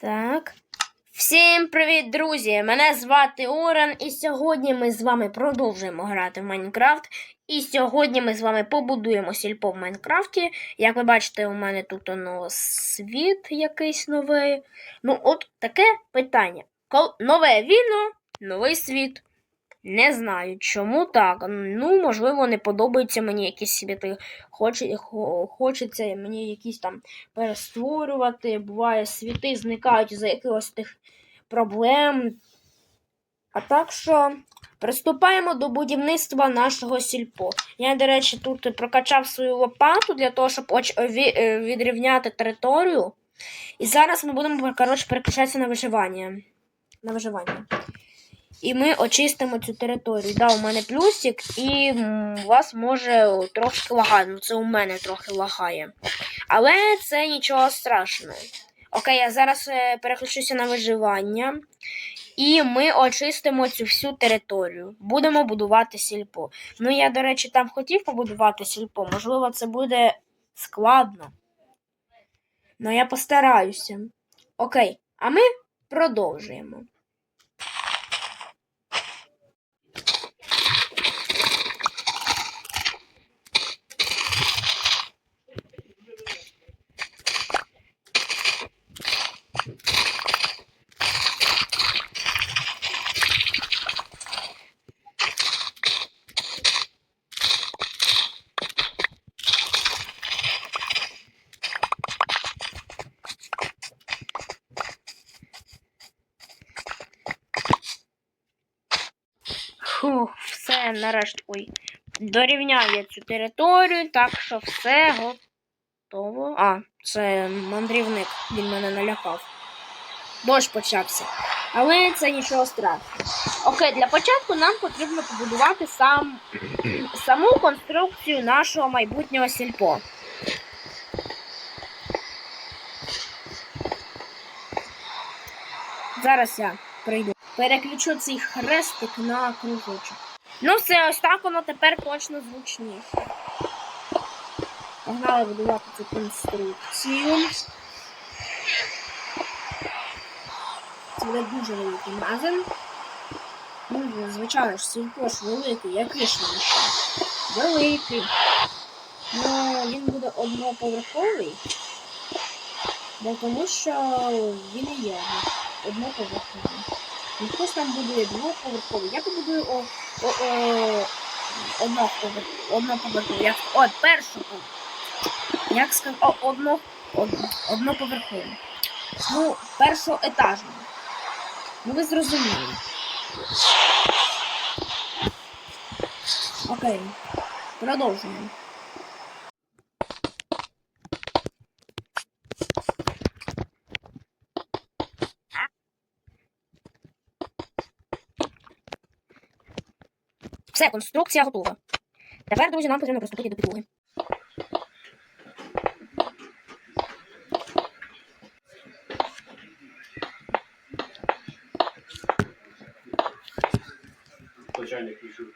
Так. Всім привіт, друзі! Мене звати Оран, і сьогодні ми з вами продовжуємо грати в Майнкрафт. І сьогодні ми з вами побудуємо сільпо в Майнкрафті. Як ви бачите, у мене тут оно світ якийсь новий. Ну, от таке питання. Нове віно, новий світ. Не знаю, чому так. Ну, можливо, не подобаються мені якісь світи. Хоче, хо- хочеться мені якісь там перестворювати. Буває, світи зникають за якихось тих проблем. А так що приступаємо до будівництва нашого сільпо. Я, до речі, тут прокачав свою лопату для того, щоб е, відрівняти територію. І зараз ми будемо коротше, переключатися на виживання. На виживання. І ми очистимо цю територію. Да, у мене плюсик, і у вас може трошки лагає. Ну, це у мене трохи лагає. Але це нічого страшного. Окей, я зараз е, переключуся на виживання. І ми очистимо цю всю територію. Будемо будувати сільпо. Ну, я, до речі, там хотів побудувати сільпо. Можливо, це буде складно. Ну, я постараюся. Окей, а ми продовжуємо. Фух, все нарешті. Ой. Дорівняв цю територію, так що все готово. А, це мандрівник, він мене налякав. Дощ почався. Але це нічого страшного. Окей, для початку нам потрібно побудувати сам, саму конструкцію нашого майбутнього сільпо. Зараз я прийду. Переключу цей хрестик на кружочок. Ну все, ось так воно тепер точно звучніше. Погнали будувати цю конструкцію. Це буде дуже великий магазин. Ну, звичайно ж, сільпо ж великий, який ж він? Великий. Ну, він буде одноповерховий. Бо тому що він і є одноповерховий. Ну, хтось там будує двоповерховий. Я побудую о, о, о, одноповерховий. Як, о, першу. Як сказав, о, одно, од, одноповерховий. Ну, першоетажний. Ну, ви зрозуміли. Окей. Продовжуємо. Все, конструкція готова. Тепер, друзі, нам потрібно приступити до підлоги. Почальник решил.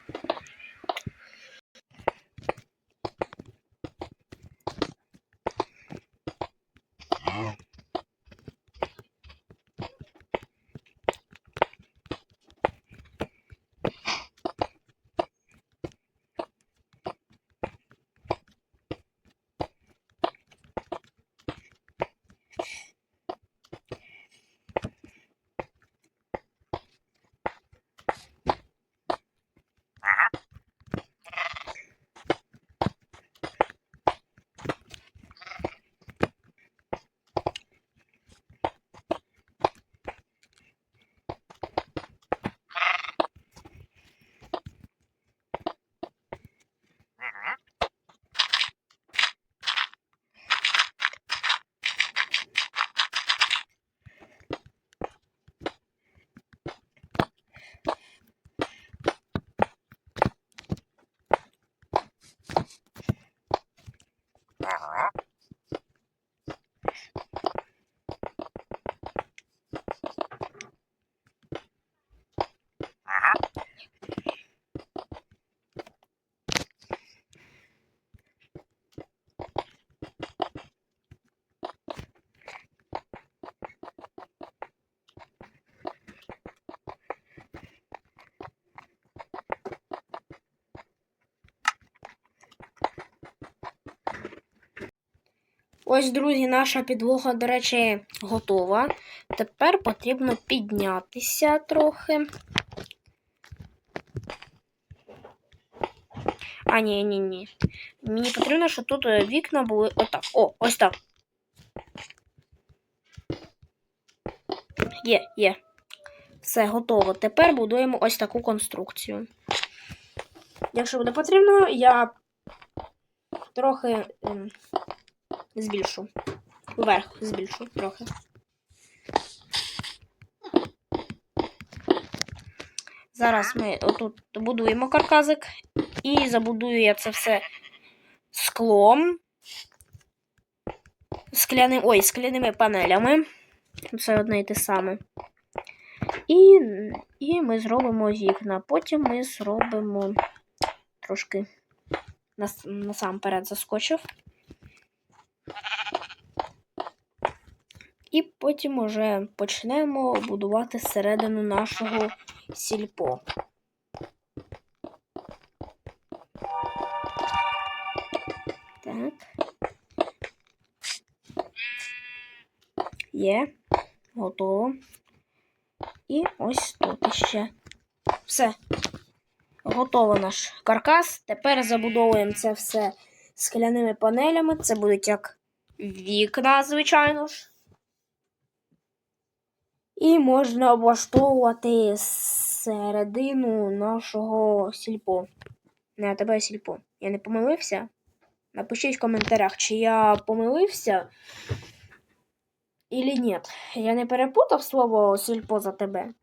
Ось, друзі, наша підлога, до речі, готова. Тепер потрібно піднятися трохи. А, ні, ні, ні. Мені потрібно, щоб тут е, вікна були отак. О, ось так. Є, є. Все, готово. Тепер будуємо ось таку конструкцію. Якщо буде потрібно, я трохи ем, збільшу. Вверх збільшу трохи. Зараз ми отут будуємо карказик і забудую я це все склом. Скляним, ой, скляними панелями. Це одне і те саме. І, і ми зробимо вікна. Потім ми зробимо трошки нас, насамперед заскочив. І потім уже почнемо будувати середину нашого сільпо. Так. Є. Готово. І ось тут ще. Все. Готово наш каркас. Тепер забудовуємо це все скляними панелями. Це будуть як вікна, звичайно ж. І можна облаштовувати середину нашого сільпо. Не, тебе сільпо. Я не помилився? Напишіть в коментарях, чи я помилився. Или ні. Я не перепутав слово сільпо за тебе.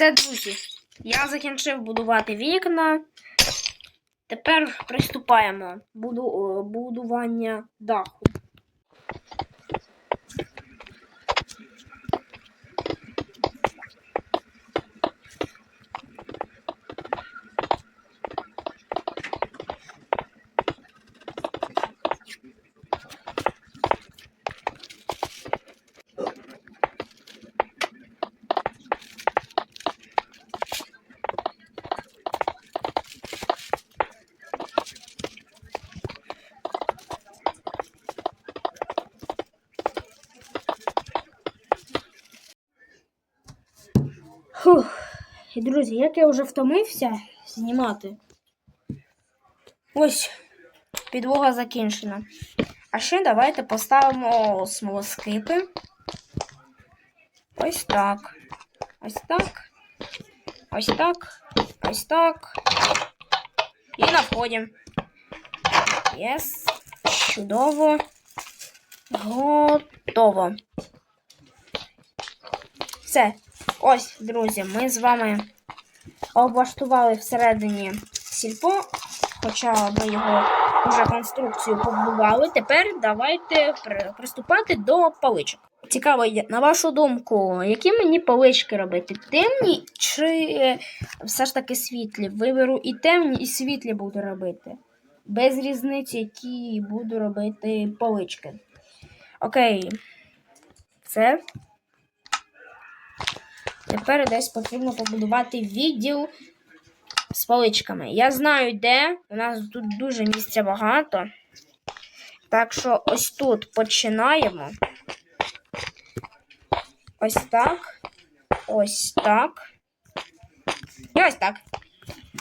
Все, друзі, я закінчив будувати вікна. Тепер приступаємо буду, будування даху. Фух. І, друзі, як я вже втомився знімати. Ось підлога закінчена. А ще давайте поставимо смолоскипи. Ось так. Ось так. Ось так. Ось так. І на вході. Єс. Чудово. Готово. Все. Ось, друзі, ми з вами облаштували всередині сільпо, хоча ми його вже конструкцію побудували. Тепер давайте приступати до паличок. Цікаво, на вашу думку, які мені палички робити? Темні чи все ж таки світлі? Виберу і темні, і світлі буду робити. Без різниці, які буду робити палички. Окей. Це Тепер десь потрібно побудувати відділ з паличками. Я знаю, де. У нас тут дуже місця багато. Так що ось тут починаємо. Ось так. Ось так. І ось так.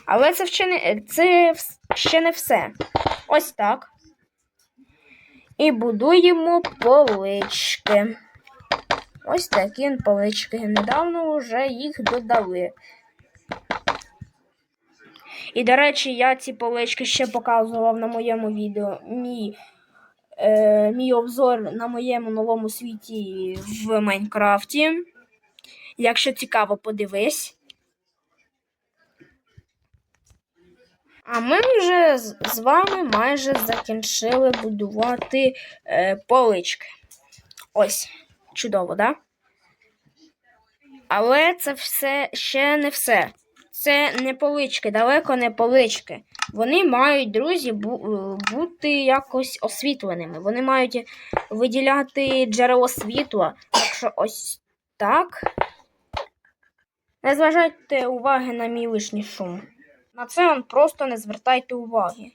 Але це не, це ще не все. Ось так. І будуємо полички. Ось такі полички. Недавно вже їх додали. І, до речі, я ці полички ще показував на моєму відео. Мій, е, мій обзор на моєму новому світі в Майнкрафті. Якщо цікаво, подивись. А ми вже з вами майже закінчили будувати е, полички. Ось. Чудово, да? Але це все ще не все. Це не полички, далеко не полички. Вони мають, друзі, е, бути якось освітленими. Вони мають виділяти джерело світла. Так ось так. Не зважайте уваги на мій лишній шум. На це он просто не звертайте уваги.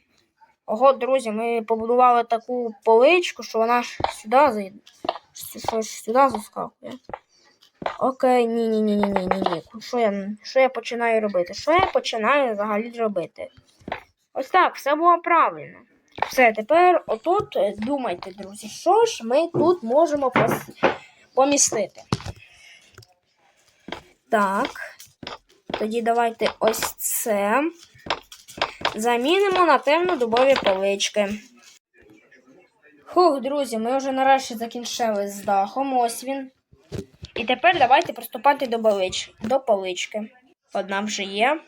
Ого, друзі, ми побудували таку поличку, що вона сюди зайде. Що ж сюди заскакує. Окей, ні, ні, ні, ні, ні, ні, ні. Що я, що я починаю робити? Що я починаю взагалі робити? Ось так, все було правильно. Все, тепер отут е, думайте, друзі, що ж ми тут можемо помістити. Так. Тоді давайте ось це. Замінимо на темно-дубові полички. Хух, друзі, ми вже нарешті закінчили з дахом. Ось він. І тепер давайте приступати до, полич... до полички. Одна вже є.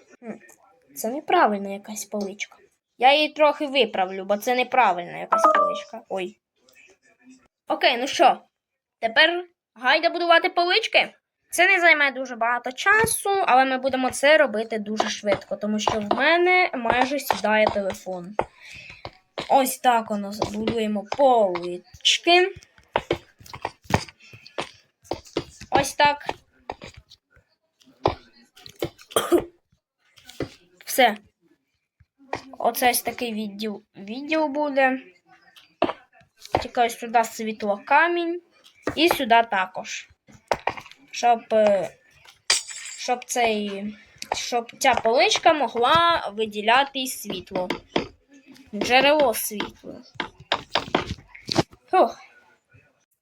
Це неправильна якась поличка. Я її трохи виправлю, бо це неправильна якась поличка. Ой. Окей, ну що, тепер гайда будувати полички. Це не займе дуже багато часу, але ми будемо це робити дуже швидко, тому що в мене майже сідає телефон. Ось так воно забудуємо полички. Ось так. Все. Оце ось такий відділ, відділ буде. Тільки сюди світло камінь. І сюди також. Щоб, е, щоб, цей, щоб ця поличка могла виділяти світло. Джерело світла. Фух.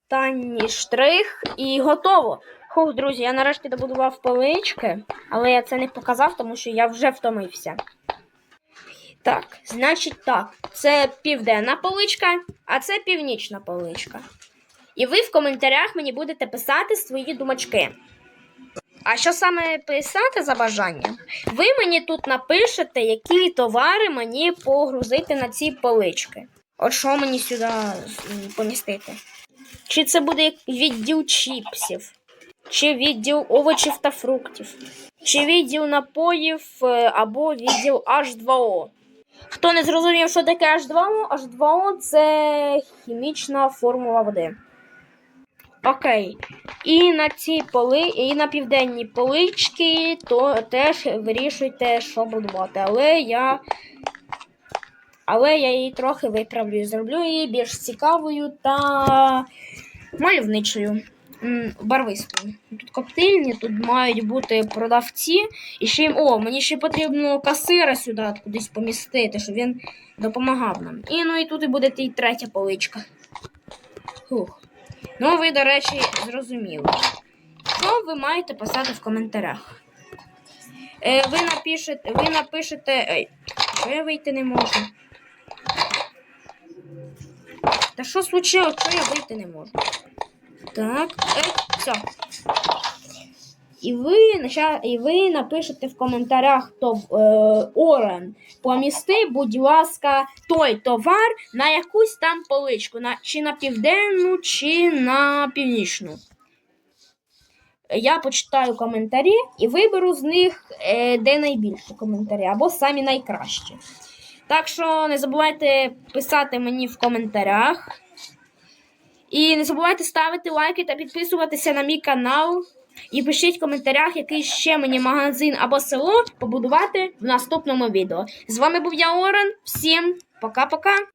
Останній штрих і готово. Хух, друзі, я нарешті добудував полички, але я це не показав, тому що я вже втомився. Так, значить так, це південна поличка, а це північна поличка. І ви в коментарях мені будете писати свої думачки. А що саме писати за бажанням? Ви мені тут напишете, які товари мені погрузити на ці полички. От що мені сюди помістити? Чи це буде відділ чіпсів, чи відділ овочів та фруктів, чи відділ напоїв е, або відділ H2O. Хто не зрозумів, що таке H2O, H2O це хімічна формула води. Окей. І на ці поли, і на південні полички, то теж вирішуйте, що будувати. Але я. Але я її трохи виправлю і зроблю її більш цікавою та мальовничою. Барвистою. Тут коптильні, тут мають бути продавці. І ще їм. О, мені ще потрібно касира сюди кудись помістити, щоб він допомагав нам. І ну і тут і буде і третя поличка. Фух. Ну, ви, до речі, зрозуміли. Що ви маєте писати в коментарях? Е, ви напишете, ви напишете. Ей, що я вийти не можу? Та що случилось? Що я вийти не можу? Так, ей, все. І ви, і ви напишете в коментарях, то е, Орен, помісти, будь ласка, той товар на якусь там поличку, на, чи на південну, чи на північну. Я почитаю коментарі і виберу з них, е, де найбільше коментарі, або самі найкращі. Так що не забувайте писати мені в коментарях. І не забувайте ставити лайки та підписуватися на мій канал. І пишіть в коментарях, який ще мені магазин або село побудувати в наступному відео. З вами був я Орен. Всім пока-пока.